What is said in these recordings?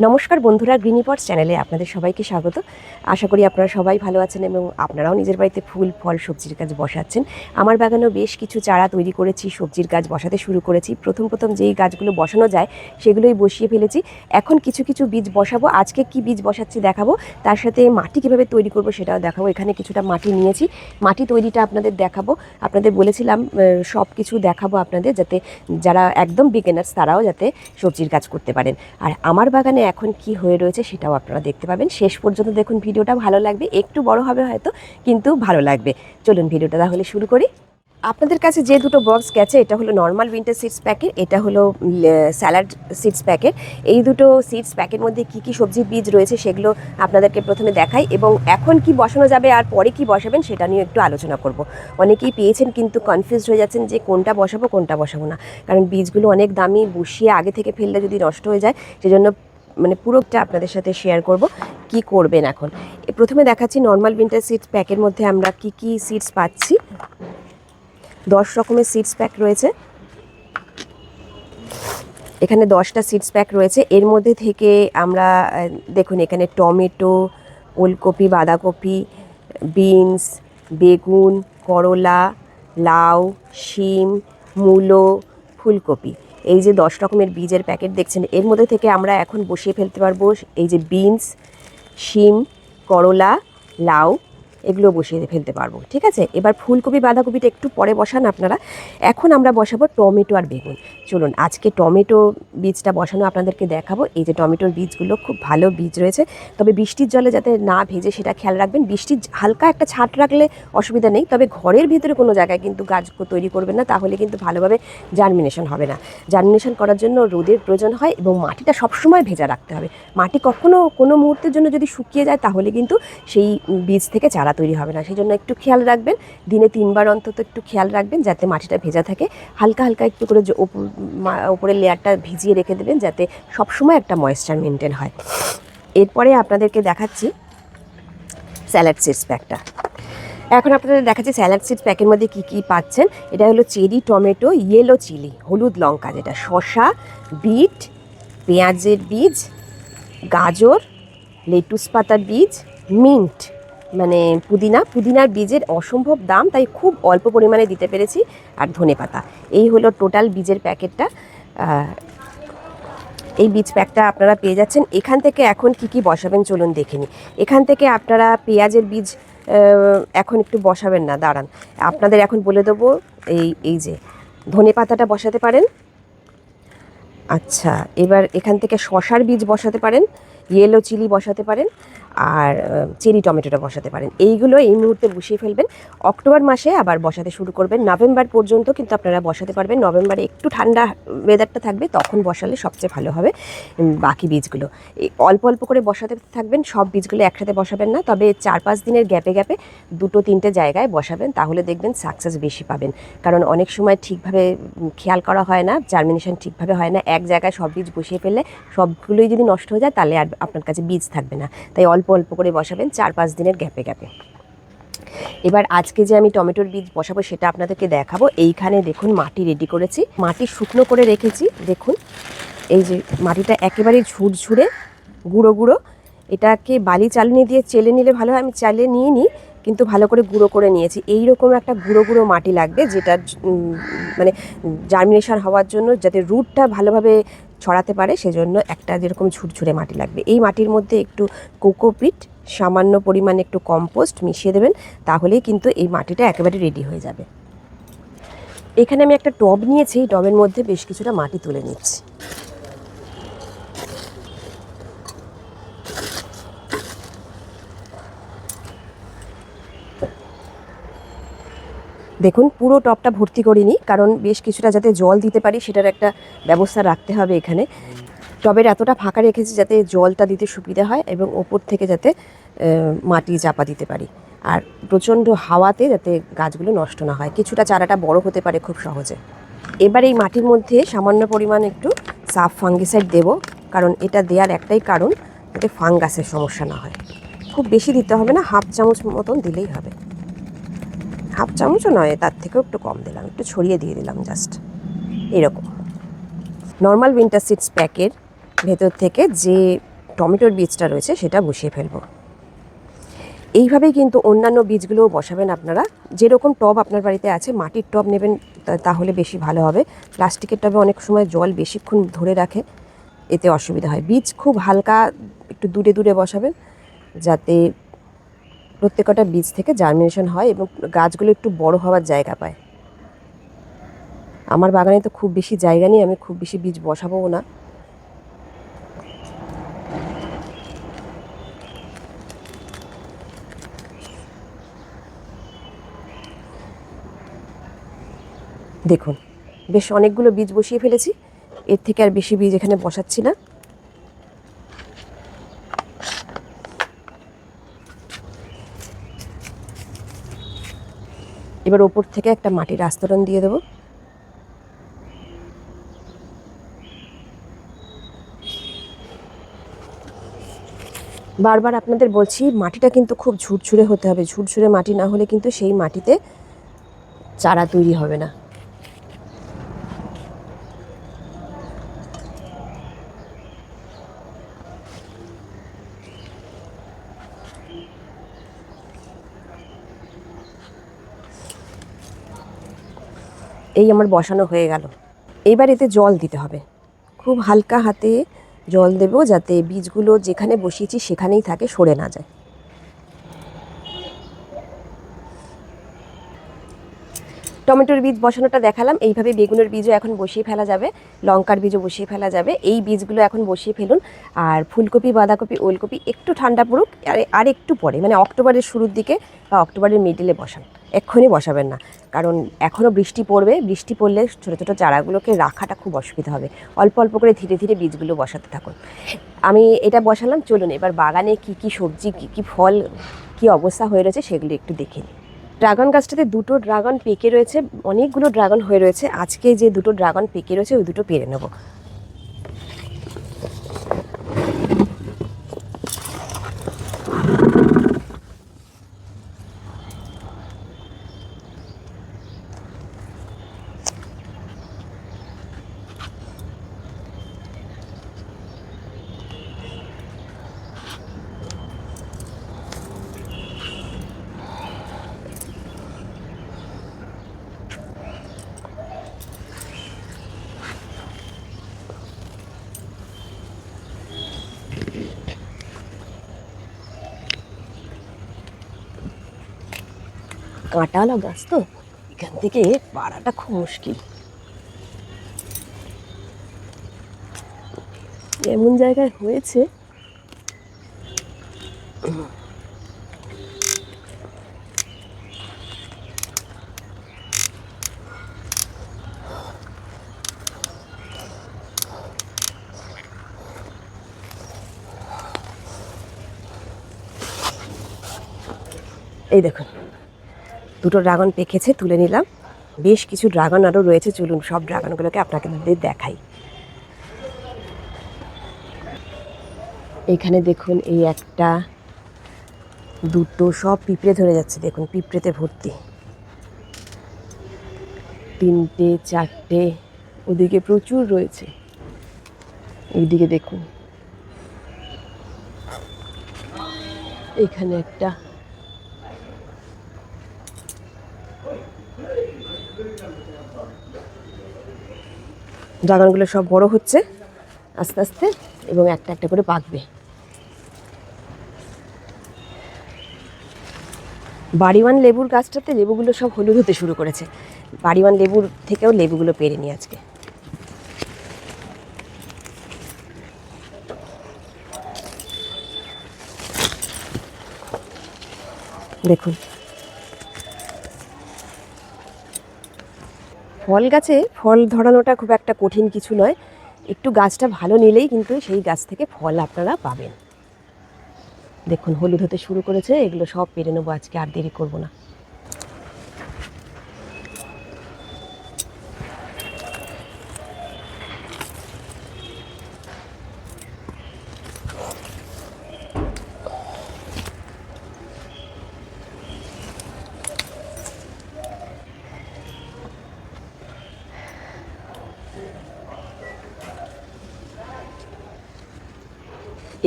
নমস্কার বন্ধুরা গ্রিনিপটস চ্যানেলে আপনাদের সবাইকে স্বাগত। আশা করি আপনারা সবাই ভালো আছেন এবং আপনারাও নিজের বাড়িতে ফুল, ফল, সবজির গাছ বসাচ্ছেন। আমার বাগানেও বেশ কিছু চারা তৈরি করেছি, সবজির গাছ বসাতে শুরু করেছি। প্রথম প্রথম যেই গাছগুলো বসানো যায় সেগুলোই বসিয়ে ফেলেছি। এখন কিছু কিছু বীজ বসাবো। আজকে কি বীজ বসাচ্ছি দেখাবো। তার সাথে মাটি কীভাবে তৈরি করব সেটাও দেখাবো। এখানে কিছুটা মাটি নিয়েছি। মাটি তৈরিটা আপনাদের দেখাবো। আপনাদের বলেছিলাম সব কিছু দেখাবো আপনাদের যাতে যারা একদম বিগিনার্স তারাও যাতে সবজির গাছ করতে পারেন। আর আমার বাগানে এখন কি হয়ে রয়েছে সেটাও আপনারা দেখতে পাবেন। শেষ পর্যন্ত দেখুন ভিডিওটা, ভালো লাগবে। একটু বড় হবে হয়তো, কিন্তু ভালো লাগবে। চলুন ভিডিওটা তাহলে শুরু করি। আপনাদের কাছে যে দুটো বক্স গেছে, এটা হলো নর্মাল উইন্টার সিডস প্যাকেট এটা হলো স্যালাড সিডস প্যাকেট এই দুটো সিডস প্যাকের মধ্যে কি কি সবজির বীজ রয়েছে সেগুলো আপনাদেরকে প্রথমে দেখাই এবং এখন কি বসানো যাবে আর পরে কি বসাবেন সেটা নিয়ে একটু আলোচনা করব। অনেকেই পেয়েছেন কিন্তু কনফিউজ হয়ে যাচ্ছেন যে কোনটা বসাবো কোনটা বসাবো না। কারণ বীজগুলো অনেক দামি, বসিয়ে আগে থেকে ফেললে যদি নষ্ট হয়ে যায়, সেজন্য মানে পুরোটা আপনাদের সাথে শেয়ার করব, কি করবেন এখন। প্রথমে দেখাচ্ছি নর্মাল উইন্টার সিডস প্যাকের মধ্যে আমরা কি কি সিডস পাচ্ছি। দশ রকমের সিডস প্যাক রয়েছে। এখানে দশটা সিডস প্যাক রয়েছে। এর মধ্যে থেকে আমরা দেখুন এখানে টমেটো, ওলকপি, বাঁধাকপি, বিনস, বেগুন, করলা, লাউ, শিম, মূলো, ফুলকপি। এই যে দশ রকমের বীজের প্যাকেট দেখছেন, এর মধ্যে থেকে আমরা এখন বসিয়ে ফেলতে পারব এই যে বিনস, শিম, করলা, লাউ এগুলো বসিয়ে ফেলতে পারব, ঠিক আছে? এবার ফুলকপি, বাঁধাকপিটা একটু পরে বসান আপনারা। এখন আমরা বসাবো টমেটো আর বেগুন। চলুন, আজকে টমেটো বীজটা বসানো আপনাদেরকে দেখাবো। এই যে টমেটোর বীজগুলো, খুব ভালো বীজ রয়েছে। তবে বৃষ্টির জলে যাতে না ভেজে সেটা খেয়াল রাখবেন। বৃষ্টির হালকা একটা ছাট রাখলে অসুবিধা নেই। তবে ঘরের ভিতরে কোনো জায়গায় কিন্তু গাছ তৈরি করবেন না। তাহলে কিন্তু ভালোভাবে জার্মিনেশন হবে না। জার্মিনেশন করার জন্য রোদের প্রয়োজন হয় এবং মাটিটা সবসময় ভেজা রাখতে হবে। মাটি কখনো কোনো মুহূর্তের জন্য যদি শুকিয়ে যায়, তাহলে কিন্তু সেই বীজ থেকে চারা তৈরি হবে না। সেই জন্য একটু খেয়াল রাখবেন, দিনে তিনবার অন্তত একটু খেয়াল রাখবেন যাতে মাটিটা ভেজা থাকে। হালকা হালকা একটু করে ওপরের লেয়ারটা ভিজিয়ে রেখে দেবেন যাতে সবসময় একটা ময়েশ্চার মেনটেন হয়। এরপরে আপনাদেরকে দেখাচ্ছি স্যালাড সিডস প্যাকটা এখন আপনাদের দেখাচ্ছি স্যালাড সিডস প্যাকের মধ্যে কী কী পাচ্ছেন। এটা হলো চেরি, টমেটো ইয়েলো চিলি হলুদ লঙ্কা যেটা শসা, বিট, পেঁয়াজের বীজ, গাজর, লেটুস পাতার বীজ, মিন্ট। মানে পুদিনা, পুদিনার বীজের অসম্ভব দাম, তাই খুব অল্প পরিমাণে দিতে পেরেছি, আর ধনে পাতা। এই হলো টোটাল বীজের প্যাকেটটা। এই বীজ প্যাকটা আপনারা পেয়ে যাচ্ছেন। এখান থেকে এখন কি কি বসাবেন চলুন দেখে নিই। এখান থেকে আপনারা পেঁয়াজের বীজ এখন একটু বসাবেন না, দাঁড়ান। আপনাদের এখন বলে দেবো, এই এই যে, ধনে পাতাটা বসাতে পারেন। আচ্ছা এবার এখান থেকে শশার বীজ বসাতে পারেন। ইয়েলো চিলি বসাতে পারেন আর চেরি টমেটোটা বসাতে পারেন। এইগুলো এই মুহূর্তে বসিয়ে ফেলবেন। অক্টোবর মাসে আবার বসাতে শুরু করবেন। নভেম্বর পর্যন্ত কিন্তু আপনারা বসাতে পারবেন। নভেম্বরে একটু ঠান্ডা ওয়েদারটা থাকবে, তখন বসালে সবচেয়ে ভালো হবে বাকি বীজগুলো। অল্প অল্প করে বসাতে থাকবেন, সব বীজগুলো একসাথে বসাবেন না, তবে চার পাঁচ দিনের গ্যাপে গ্যাপে দুটো তিনটে জায়গায় বসাবেন, তাহলে দেখবেন সাকসেস বেশি পাবেন। কারণ অনেক সময় ঠিকভাবে খেয়াল করা হয় না জার্মিনেশন ঠিকভাবে হয় না। এক জায়গায় সব বীজ বসিয়ে ফেললে সবগুলোই যদি নষ্ট হয়ে যায়, তাহলে আর আপনার কাছে বীজ থাকবে না। তাই অল্প অল্প করে বসাবেন, চার পাঁচ দিনের গ্যাপে গ্যাপে। এবার আজকে যে আমি টমেটোর বীজ বসাবো সেটা আপনাদেরকে দেখাবো। এইখানে দেখুন মাটি রেডি করেছি। মাটি শুকনো করে রেখেছি। দেখুন, এই যে মাটিটা একেবারে ঝুরঝুরে, গুঁড়ো গুঁড়ো। এটাকে বালি চালনি দিয়ে চেলে নিলে ভালো হয়। আমি চালিয়ে নিয়ে নিই কিন্তু ভালো করে গুঁড়ো করে নিয়েছি। এই রকম একটা গুঁড়ো গুঁড়ো মাটি লাগবে যেটা মানে জার্মিনেশন হওয়ার জন্য যাতে রুটটা ভালোভাবে ছড়াতে পারে, সেজন্য একটা যেরকম ঝুরঝুরে মাটি লাগবে। এই মাটির মধ্যে একটু কোকোপিট সামান্য পরিমাণে একটু কম্পোস্ট মিশিয়ে দেবেন, তাহলেই কিন্তু এই মাটিটা একেবারে রেডি হয়ে যাবে। এখানে আমি একটা টব নিয়েছি এই টবের মধ্যে বেশ কিছুটা মাটি তুলে নিচ্ছি। দেখুন, পুরো টবটা ভর্তি করিনি, কারণ বেশ কিছুটা যাতে জল দিতে পারি সেটার একটা ব্যবস্থা রাখতে হবে এখানে। টবের এতটা ফাঁকা রেখেছি যাতে জলটা দিতে সুবিধা হয় এবং ওপর থেকে যাতে মাটি চাপা দিতে পারি। আর প্রচণ্ড হাওয়াতে যাতে গাছগুলো নষ্ট না হয়। কিছুটা চারাটা বড় হতে পারে খুব সহজে। এবার এই মাটির মধ্যে সামান্য পরিমাণ একটু সাফ ফাঙ্গিসাইড দেব, কারণ এটা দেওয়ার একটাই কারণ, যাতে ফাঙ্গাসের সমস্যা না হয়। খুব বেশি দিতে হবে না, হাফ চামচ মতন দিলেই হবে। হাফ চামচও নয়, তার থেকেও একটু কম দিলাম, একটু ছড়িয়ে দিয়ে দিলাম জাস্ট এরকম। নর্মাল উইন্টার সিডস প্যাকের ভেতর থেকে যে টমেটোর বীজটা রয়েছে, সেটা বসিয়ে ফেলব। এইভাবেই কিন্তু অন্যান্য বীজগুলোও বসাবেন আপনারা। যেরকম টব আপনার বাড়িতে আছে, মাটির টব নেবেন তাহলে বেশি ভালো হবে। প্লাস্টিকের টবে অনেক সময় জল বেশিক্ষণ ধরে রাখে, এতে অসুবিধা হয়। বীজ খুব হালকা, একটু দূরে দূরে বসাবেন, যাতে প্রত্যেকটা বীজ থেকে জার্মিনেশন হয় এবং গাছগুলো একটু বড় হওয়ার জায়গা পায়। আমার বাগানে তো খুব বেশি জায়গা নেই, আমি খুব বেশি বীজ বসাবো না। দেখুন, বেশ অনেকগুলো বীজ বসিয়ে ফেলেছি। এর থেকে আর বেশি বীজ এখানে বসাচ্ছি না। এবার ওপর থেকে একটা মাটির আস্তরণ দিয়ে দেবো। বারবার আপনাদের বলছি, মাটিটা কিন্তু খুব ঝুরঝুরে হতে হবে। ঝুরঝুরে মাটি না হলে কিন্তু সেই মাটিতে চারা তৈরি হবে না। এই আমার বসানো হয়ে গেল। এবার এতে জল দিতে হবে। খুব হালকা হাতে জল দেব যাতে বীজগুলো যেখানে বসিয়েছি সেখানেই থাকে, সরে না যায়। টমেটোর বীজ বসানোটা দেখালাম। এইভাবে বেগুনের বীজও এখন বসিয়ে ফেলা যাবে। লঙ্কার বীজও বসিয়ে ফেলা যাবে। এই বীজগুলো এখন বসিয়ে ফেলুন। আর ফুলকপি, বাঁধাকপি, ওলকপি একটু ঠান্ডা পড়ুক, আর আর একটু পরে মানে অক্টোবরের শুরুর দিকে বা অক্টোবরের মিডিলে বসান। এক্ষুনি বসাবেন না। কারণ এখনও বৃষ্টি পড়বে। বৃষ্টি পড়লে ছোটো ছোটো চারাগুলোকে রাখাটা খুব অসুবিধা হবে। অল্প অল্প করে ধীরে ধীরে বীজগুলো বসাতে থাকুন। আমি এটা বসালাম। চলুন এবার বাগানে কি কি সবজি, কি কি ফল, কি অবস্থা হয়ে রয়েছে সেগুলো একটু দেখে নিই। ড্রাগন গাছটাতে দুটো ড্রাগন পেকে রয়েছে, অনেকগুলো ড্রাগন হয়ে রয়েছে। আজকে যে দুটো ড্রাগন পেকে রয়েছে, ওই দুটো পেরে নেব। কাঁটাওয়ালা গাছ তো এখান থেকে পাড়াটা খুব মুশকিল। এমন জায়গায় হয়েছে। এই দেখুন। দুটো ড্রাগন পেকেছে, তুলে নিলাম। বেশ কিছু ড্রাগন আরও রয়েছে, চলুন সব ড্রাগনগুলোকে আপনাকে দেখাই। এখানে দেখুন, এই একটা, দুটো সব পিঁপড়ে ধরে যাচ্ছে, দেখুন, পিঁপড়েতে ভর্তি। তিনটে, চারটে, ওদিকে প্রচুর রয়েছে। এইদিকে দেখুন। এখানে একটা ড্রাগনগুলো সব বড় হচ্ছে, আস্তে আস্তে, এবং একটা একটা করে পাকবে বাড়িওয়ান লেবুর গাছটাতে লেবুগুলো সব হলুদ হতে শুরু করেছে। বাড়িওয়ান লেবুর থেকেও লেবুগুলো পেরে নিই আজকে। দেখুন ফল গাছে ফল ধরানোটা খুব একটা কঠিন কিছু নয়। একটু গাছটা ভালো নিলেই কিন্তু সেই গাছ থেকে ফল আপনারা পাবেন। দেখুন, হলুদ হতে শুরু করেছে, এগুলো সব পেরে নেব, আজকে আর দেরি করব না।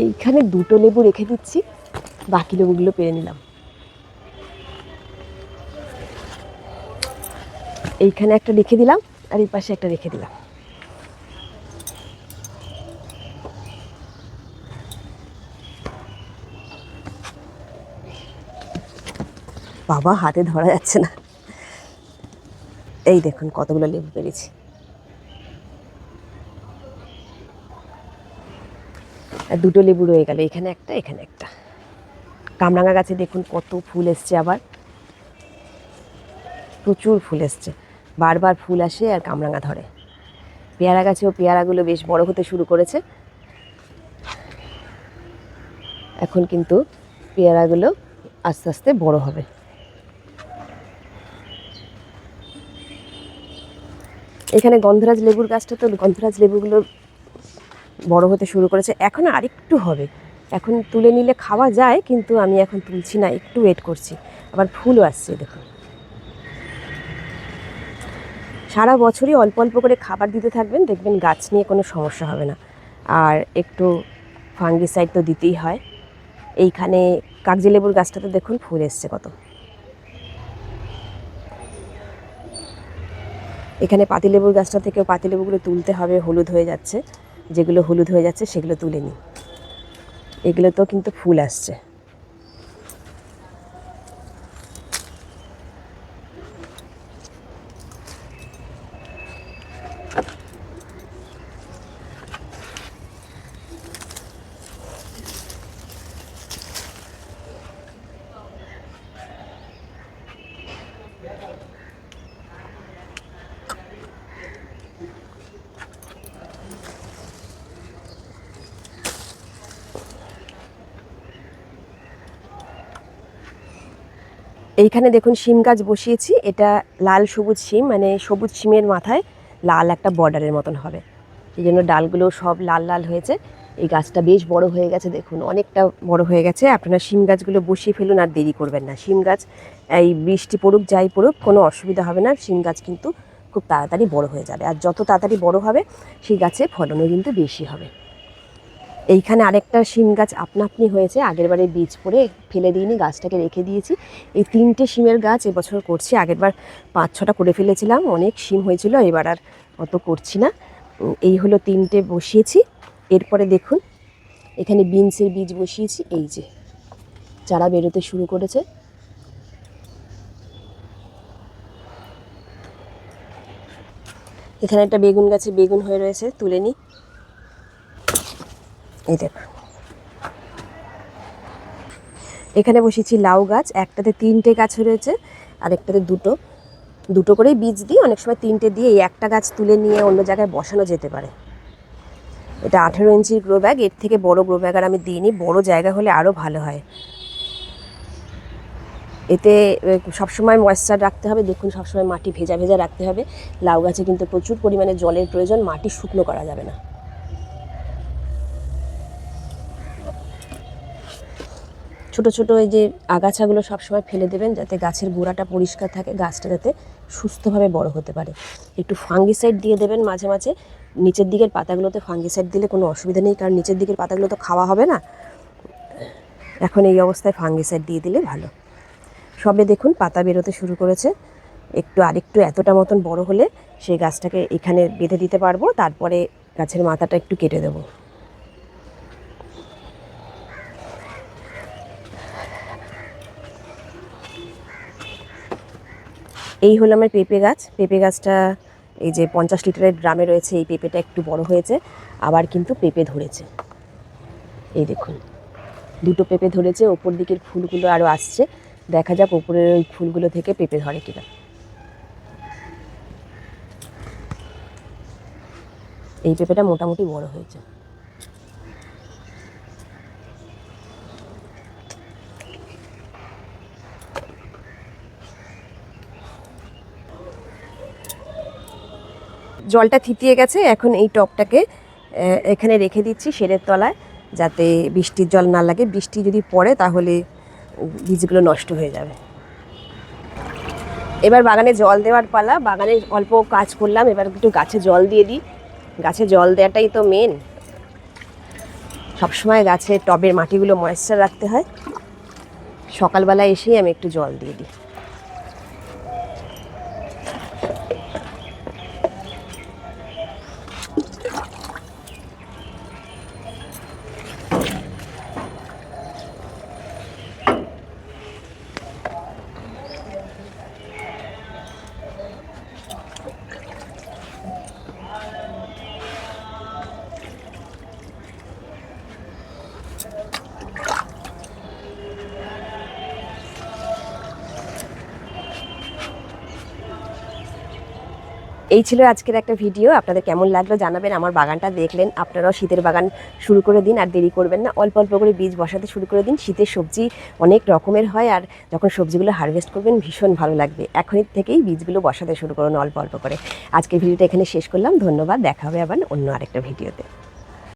এইখানে দুটো লেবু রেখে দিচ্ছি, বাকি লেবুগুলো পেরে নিলাম। এইখানে একটা রেখে দিলাম আর এই পাশে একটা রেখে দিলাম। বাবা, হাতে ধরা যাচ্ছে না। এই দেখুন কতগুলো লেবু পেরেছি। দুটো লেবু রয়ে গেল, এখানে একটা এখানে একটা। কামরাঙা গাছে দেখুন কত ফুল এসছে আবার। প্রচুর ফুল এসছে, বারবার ফুল আসে আর কামরাঙা ধরে। পেয়ারা গাছেও পেয়ারাগুলো বেশ বড় হতে শুরু করেছে। এখন কিন্তু পেয়ারাগুলো আস্তে আস্তে বড় হবে। এখানে গন্ধরাজ লেবুর গাছটা তো, গন্ধরাজ লেবুগুলো বড় হতে শুরু করেছে। এখন আরেকটু হবে। এখন তুলে নিলে খাওয়া যায়, কিন্তু আমি এখন তুলছি না, একটু ওয়েট করছি। আবার ফুলও আসছে, দেখুন। সারা বছরই অল্প অল্প করে খাবার দিতে থাকবেন, দেখবেন গাছ নিয়ে কোনো সমস্যা হবে না। আর একটু ফাঙ্গিসাইড তো দিতেই হয়। এইখানে কাগজি লেবুর গাছটাতে দেখুন ফুল এসছে কত। এখানে পাতিলেবুর গাছটা থেকেও পাতিলেবুগুলো তুলতে হবে, হলুদ হয়ে যাচ্ছে। যেগুলো হলুদ হয়ে যাচ্ছে সেগুলো তুলে নিই। এগুলোতেও কিন্তু ফুল আসছে। এইখানে দেখুন শিম গাছ বসিয়েছি। এটা লাল সবুজ শিম মানে সবুজ শিমের মাথায় লাল একটা বর্ডারের মতন হবে। এই জন্য ডালগুলো সব লাল লাল হয়েছে। এই গাছটা বেশ বড় হয়ে গেছে দেখুন, অনেকটা বড় হয়ে গেছে। আপনারা শিম গাছগুলো বসিয়ে ফেলুন আর দেরি করবেন না। শিম গাছ, এই বৃষ্টি পড়ুক, যাই পড়ুক, কোনো অসুবিধা হবে না। শিম গাছ কিন্তু খুব তাড়াতাড়ি বড় হয়ে যাবে। আর যত তাড়াতাড়ি বড় হবে, সেই গাছে ফলনও কিন্তু বেশি হবে। এইখানে আরেকটা শিম গাছ আপনা আপনি হয়েছে, আগের বারে বীজ পড়ে ফেলে দিইনি, গাছটাকে রেখে দিয়েছি। এই তিনটে শিমের গাছ এবছর করছি, আগের বার পাঁচ ছটা করে ফেলেছিলাম, অনেক শিম হয়েছিল, এবার আর অত করছি না। এই হলো তিনটে বসিয়েছি, এরপরে দেখুন, এখানে বিনসের বীজ বসিয়েছি, এই যে চারা বেরোতে শুরু করেছে। এখানে একটা বেগুন গাছে বেগুন হয়ে রয়েছে, তুলে নিই। এই দেখুন এখানে বসেছি লাউ গাছ, একটাতে তিনটে গাছ রয়েছে আর একটাতে দুটো। দুটো করেই বীজ দিই, অনেক সময় তিনটে দিয়ে এই একটা গাছ তুলে নিয়ে অন্য জায়গায় বসানো যেতে পারে। এটা আঠেরো ইঞ্চির গ্রো ব্যাগ এর থেকে বড় গ্রো ব্যাগ আর আমি দিইনি, বড় জায়গা হলে আরও ভালো হয়। এতে সবসময় ময়েশ্চার রাখতে হবে, দেখুন সবসময় মাটি ভেজা ভেজা রাখতে হবে। লাউ গাছে কিন্তু প্রচুর পরিমাণে জলের প্রয়োজন, মাটি শুকনো করা যাবে না। ছোট ছোট এই যে আগাছাগুলো সবসময় ফেলে দেবেন যাতে গাছের গোড়াটা পরিষ্কার থাকে, গাছটা যাতে সুস্থভাবে বড় হতে পারে। একটু ফাঙ্গিসাইড দিয়ে দেবেন মাঝে মাঝে। নিচের দিকের পাতাগুলোতে ফাঙ্গিসাইড দিলে কোনো অসুবিধা নেই, কারণ নিচের দিকের পাতাগুলো তো খাওয়া হবে না। এখন এই অবস্থায় ফাঙ্গিসাইড দিয়ে দিলে ভালো। সবে দেখুন পাতা বেরোতে শুরু করেছে। একটু আরেকটু এতটা মতন বড় হলে সেই গাছটাকে এখানে বেঁধে দিতে পারব, তারপরে গাছের মাথাটা একটু কেটে দেবো। এই হলো আমার পেঁপে গাছ। পেঁপে গাছটা এই যে পঞ্চাশ লিটারের ড্রামে রয়েছে, এই পেঁপেটা একটু বড় হয়েছে, আবার কিন্তু পেঁপে ধরেছে। এই দেখুন, দুটো পেঁপে ধরেছে, ওপর দিকের ফুলগুলো আরও আসছে। দেখা যাক ওপরের ওই ফুলগুলো থেকে পেঁপে ধরে কিনা। এই পেঁপেটা মোটামুটি বড় হয়েছে। জলটা থিতিয়ে গেছে এখন এই টবটাকে আহ, এখানে রেখে দিচ্ছি শেডের তলায় যাতে বৃষ্টির জল না লাগে। বৃষ্টি যদি পড়ে তাহলে বীজগুলো নষ্ট হয়ে যাবে। এবার বাগানে জল দেওয়ার পালা বাগানে অল্প কাজ করলাম এবার একটু গাছে জল দিয়ে দিই। গাছে জল দেওয়াটাই তো মেন সবসময় গাছে টবের মাটিগুলো ময়েশ্চার রাখতে হয়। সকালবেলা এসেই আমি একটু জল দিয়ে দিই। এই ছিল আজকের একটা ভিডিও। আপনাদের কেমন লাগল জানাবেন, আমার বাগানটা দেখলেন, আপনারাও শীতের বাগান শুরু করে দিন আর দেরি করবেন না। অল্প অল্প করে বীজ বসাতে শুরু করে দিন, শীতের সবজি অনেক রকমের হয় আর যখন সবজিগুলো হারভেস্ট করবেন ভীষণ ভালো লাগবে। এখনই থেকেই বীজগুলো বসাতে শুরু করুন অল্প অল্প করে। আজকের ভিডিওটা এখানে শেষ করলাম, ধন্যবাদ, দেখা হবে আবার অন্য আরেকটা ভিডিওতে।